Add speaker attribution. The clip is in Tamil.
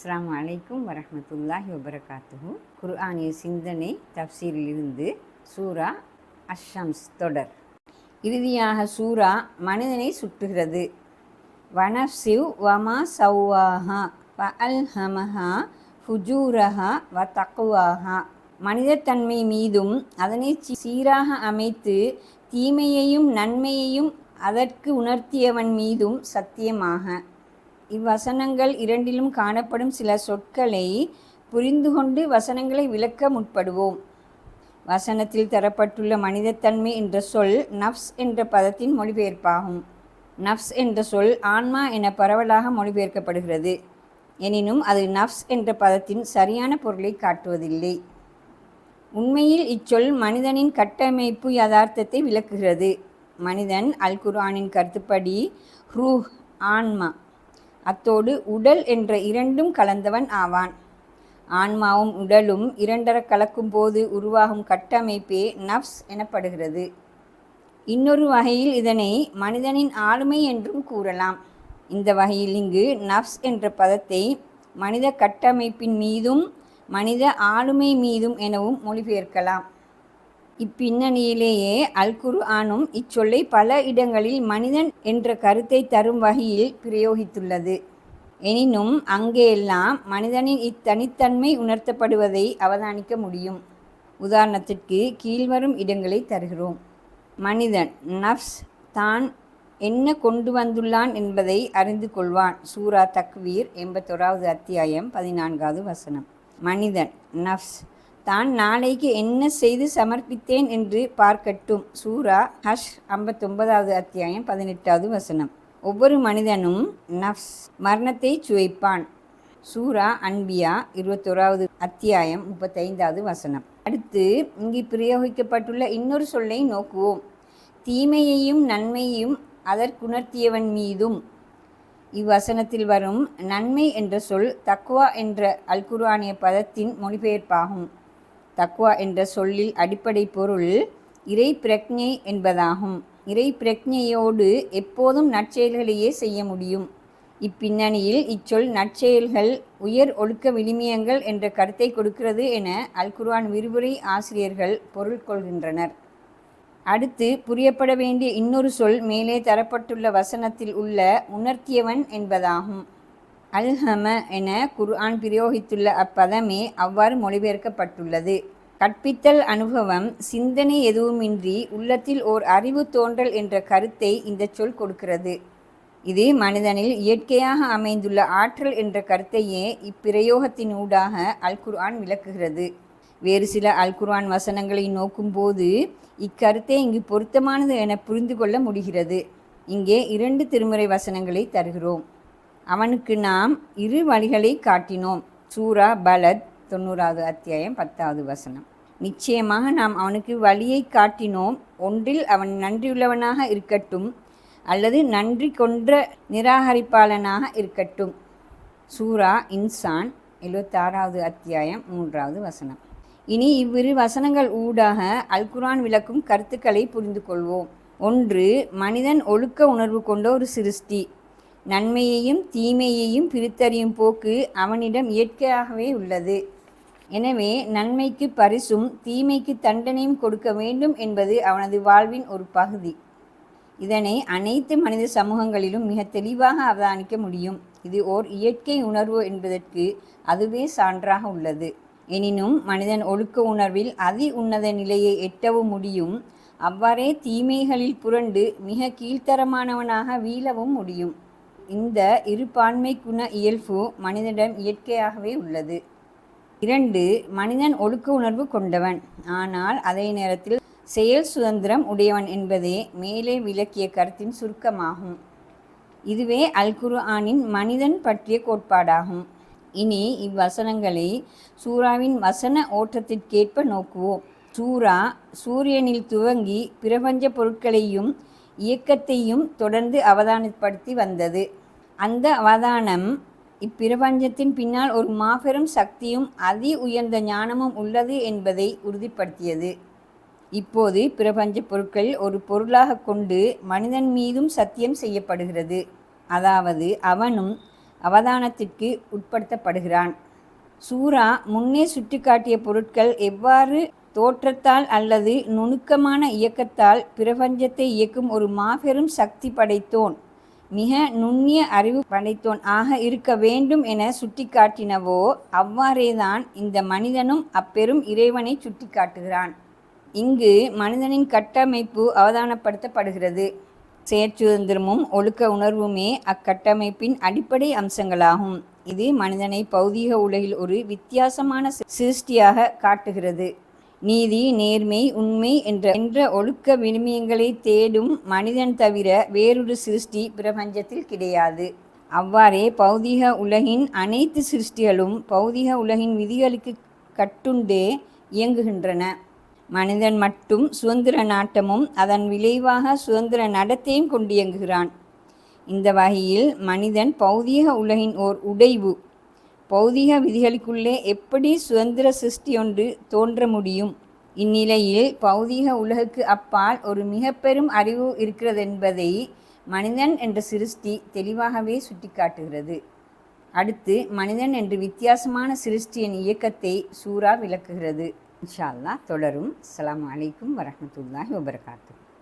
Speaker 1: அஸ்லாம் அலைக்கும் வரமத்துல்லாஹி வபரகாத்துஹு. குர்ஆனிய சிந்தனை தப்சீரிலிருந்து சூரா அஷ்ஷம்ஸ் தொடர். இறுதியாக சூரா மனிதனை சுட்டுகிறது. வனசிவ் வமா சௌவாஹா வ அல்ஹமஹா ஃபுஜூரஹா வ தக்குவாஹா மனிதத்தன்மை மீதும் அதனை சீராக அமைத்து தீமையையும் நன்மையையும் அதற்கு உணர்த்தியவன் மீதும் சத்தியமாக. இவ்வசனங்கள் இரண்டிலும் காணப்படும் சில சொற்களை புரிந்து கொண்டு வசனங்களை விளக்க முற்படுவோம். வசனத்தில் தரப்பட்டுள்ள மனிதத்தன்மை என்ற சொல் நஃப்ஸ் என்ற பதத்தின் மொழிபெயர்ப்பாகும். நஃப்ஸ் என்ற சொல் ஆன்மா என பரவலாக மொழிபெயர்க்கப்படுகிறது. எனினும் அது நஃப்ஸ் என்ற பதத்தின் சரியான பொருளை காட்டுவதில்லை. உண்மையில் இச்சொல் மனிதனின் கட்டமைப்பு யதார்த்தத்தை விளக்குகிறது. மனிதன் அல் குர்ஆனின் கருத்துப்படி ரூஹ் ஆன்மா அத்தோடு உடல் என்ற இரண்டும் கலந்தவன் ஆவான். ஆன்மாவும் உடலும் இரண்டர கலக்கும் போது உருவாகும் கட்டமைப்பே நஃப்ஸ் எனப்படுகிறது. இன்னொரு வகையில் இதனை மனிதனின் ஆளுமை என்றும் கூறலாம். இந்த வகையில் இங்கு நஃப்ஸ் என்ற பதத்தை மனித கட்டமைப்பின் மீதும் மனித ஆளுமை மீதும் எனவும் மொழிபெயர்க்கலாம். இப்பின்னணியிலேயே அல் குர்ஆனும் இச்சொல்லை பல இடங்களில் மனிதன் என்ற கருத்தை தரும் வகையில் பிரயோகித்துள்ளது. எனினும் அங்கேயெல்லாம் மனிதனின் இத்தனித்தன்மை உணர்த்தப்படுவதை அவதானிக்க முடியும். உதாரணத்திற்கு கீழ்வரும் இடங்களை தருகிறோம். மனிதன் நஃப்ஸ் தான் என்ன கொண்டு வந்துள்ளான் என்பதை அறிந்து கொள்வான். சூரா தக்வீர் எண்பத்தோராவது அத்தியாயம் பதினான்காவது வசனம். மனிதன் நஃப்ஸ் தான் நாளைக்கு என்ன செய்து சமர்ப்பித்தேன் என்று பார்க்கட்டும். சூரா ஹஷ் ஐம்பத்தொன்பதாவது அத்தியாயம் பதினெட்டாவது வசனம். ஒவ்வொரு மனிதனும் நஃப்ஸ் மரணத்தை சுவைப்பான். சூரா அன்பியா இருபத்தோராவது அத்தியாயம் முப்பத்தைந்தாவது வசனம். அடுத்து இங்கு பிரயோகிக்கப்பட்டுள்ள இன்னொரு சொல்லை நோக்குவோம். தீமையையும் நன்மையையும் அதற்குணர்த்தியவன் மீதும். இவ்வசனத்தில் வரும் நன்மை என்ற சொல் தக்குவா என்ற அல்குர்ஆனிய பதத்தின் மொழிபெயர்ப்பாகும். தக்வா என்ற சொல்லில் அடிப்படை பொருள் இறை பிரக்ஞை என்பதாகும். இறை பிரக்ஞையோடு எப்போதும் நற்செயல்களையே செய்ய முடியும். இப்பின்னணியில் இச்சொல் நற்செயல்கள் உயர் ஒழுக்க விளிமியங்கள் என்ற கருத்தை கொடுக்கிறது என அல்குர்ஆன் விரிவுரை ஆசிரியர்கள் பொருள் கொள்கின்றனர். அடுத்து புரியப்பட வேண்டிய இன்னொரு சொல் மேலே தரப்பட்டுள்ள வசனத்தில் உள்ள உணர்த்தியவன் என்பதாகும். அல்ஹம என குர்ஆன் பிரயோகித்துள்ள அப்பதமே அவ்வாறு மொழிபெயர்க்கப்பட்டுள்ளது. கற்பித்தல் அனுபவம் சிந்தனை எதுவுமின்றி உள்ளத்தில் ஓர் அறிவு தோன்றல் என்ற கருத்தை இந்த சொல் கொடுக்கிறது. இது மனிதனில் இயற்கையாக அமைந்துள்ள ஆற்றல் என்ற கருத்தையே இப்பிரயோகத்தின் ஊடாக அல் குர்ஆன் விளக்குகிறது. வேறு சில அல் குர்ஆன் வசனங்களை நோக்கும்போது இக்கருத்தை இங்கு பொருத்தமானது என புரிந்து கொள்ள முடிகிறது. இங்கே இரண்டு திருமுறை வசனங்களை தருகிறோம். அவனுக்கு நாம் இரு வழிகளை காட்டினோம். சூரா பலத் தொண்ணூறாவது அத்தியாயம் பத்தாவது வசனம். நிச்சயமாக நாம் அவனுக்கு வழியை காட்டினோம். ஒன்றில் அவன் நன்றியுள்ளவனாக இருக்கட்டும் அல்லது நன்றி கொன்ற நிராகரிப்பாளனாக இருக்கட்டும். சூரா இன்சான் எழுபத்தாறாவது அத்தியாயம் மூன்றாவது வசனம். இனி இவ்விரு வசனங்கள் ஊடாக அல்குரான் விளக்கும் கருத்துக்களை புரிந்து கொள்வோம் ஒன்று மனிதன் ஒழுக்க உணர்வு கொண்ட ஒரு சிருஷ்டி. நன்மையையும் தீமையையும் பிரித்தறியும் போக்கு அவனிடம் இயற்கையாகவே உள்ளது. எனவே நன்மைக்கு பரிசும் தீமைக்கு தண்டனையும் கொடுக்க வேண்டும் என்பது அவனது வாழ்வின் ஒரு பகுதி. இதனை அனைத்து மனித சமூகங்களிலும் மிக தெளிவாக அவதானிக்க முடியும். இது ஓர் இயற்கை உணர்வு என்பதற்கு அதுவே சான்றாக உள்ளது. எனினும் மனிதன் ஒழுக்க உணர்வில் அதி உன்னத நிலையை எட்டவும் முடியும். அவ்வாறே தீமைகளில் புரண்டு மிக கீழ்த்தரமானவனாக வீழவும் முடியும். இந்த இருபான்மை குண இயல்பு மனிதனிடம் இயற்கையாகவே உள்ளது. இரண்டு மனிதன் ஒழுக்க உணர்வு கொண்டவன். ஆனால் அதே நேரத்தில் செயல் சுதந்திரம் உடையவன் என்பதே மேலே விளக்கிய கருத்தின் சுருக்கமாகும். இதுவே அல் குர்ஆனின் மனிதன் பற்றிய கோட்பாடாகும். இனி இவ்வசனங்களை சூராவின் வசன ஓட்டத்திற்கேற்ப நோக்குவோம். சூரா சூரியனில் துவங்கி பிரபஞ்ச பொருட்களையும் இயக்கத்தையும் தொடர்ந்து அவதானப்படுத்தி வந்தது. அந்த அவதானம் இப்பிரபஞ்சத்தின் பின்னால் ஒரு மாபெரும் சக்தியும் அதி உயர்ந்த ஞானமும் உள்ளது என்பதை உறுதிப்படுத்தியது. இப்போது பிரபஞ்ச பொருட்கள் ஒரு பொருளாக கொண்டு மனிதன் மீதும் சத்தியம் செய்யப்படுகிறது. அதாவது அவனும் அவதானத்திற்கு உட்படுத்தப்படுகிறான். சூரா முன்னே சுட்டிக்காட்டிய பொருட்கள் எவ்வாறு தோற்றத்தால் அல்லது நுணுக்கமான இயக்கத்தால் பிரபஞ்சத்தை இயக்கும் ஒரு மாபெரும் சக்தி படைத்தோன். மிக நுண்ணிய அறிவு படைத்தோன் ஆக இருக்க வேண்டும் என சுட்டிக்காட்டினவோ அவ்வாறேதான் இந்த மனிதனும் அப்பெரும் இறைவனை சுட்டிக்காட்டுகிறான். இங்கு மனிதனின் கட்டமைப்பு அவதானப்படுத்தப்படுகிறது. செயற்சுதந்திரமும் ஒழுக்க உணர்வுமே அக்கட்டமைப்பின் அடிப்படை அம்சங்களாகும். இது மனிதனை பௌதீக உலகில் ஒரு வித்தியாசமான சிருஷ்டியாக காட்டுகிறது. நீதி நேர்மை உண்மை என்ற என்ற ஒழுக்க வினிமயங்களை தேடும் மனிதன் தவிர வேறொரு சிருஷ்டி பிரபஞ்சத்தில் கிடையாது. அவ்வாறே பௌதீக உலகின் அனைத்து சிருஷ்டிகளும் பௌதீக உலகின் விதிகளுக்கு கட்டுண்டே இயங்குகின்றன. மனிதன் மட்டும் சுதந்திர நாட்டமும் அதன் விளைவாக சுதந்திர நடத்தையும் கொண்டு இயங்குகிறான். இந்த வகையில் மனிதன் பௌதீக உலகின் ஓர் உடைவு. பௌதீக விதிகளுக்குள்ளே எப்படி சுதந்திர சிருஷ்டியொன்று தோன்ற முடியும்? இந்நிலையில் பௌதீக உலகுக்கு அப்பால் ஒரு மிக பெரும் அறிவு இருக்கிறதென்பதை மனிதன் என்ற சிருஷ்டி தெளிவாகவே சுட்டிக்காட்டுகிறது. அடுத்து மனிதன் என்று வித்தியாசமான சிருஷ்டியின் இயக்கத்தை சூறா விளக்குகிறது. இன்ஷா தொடரும். அலாம் அலைக்கும் வரஹ்மத்துல்லாஹி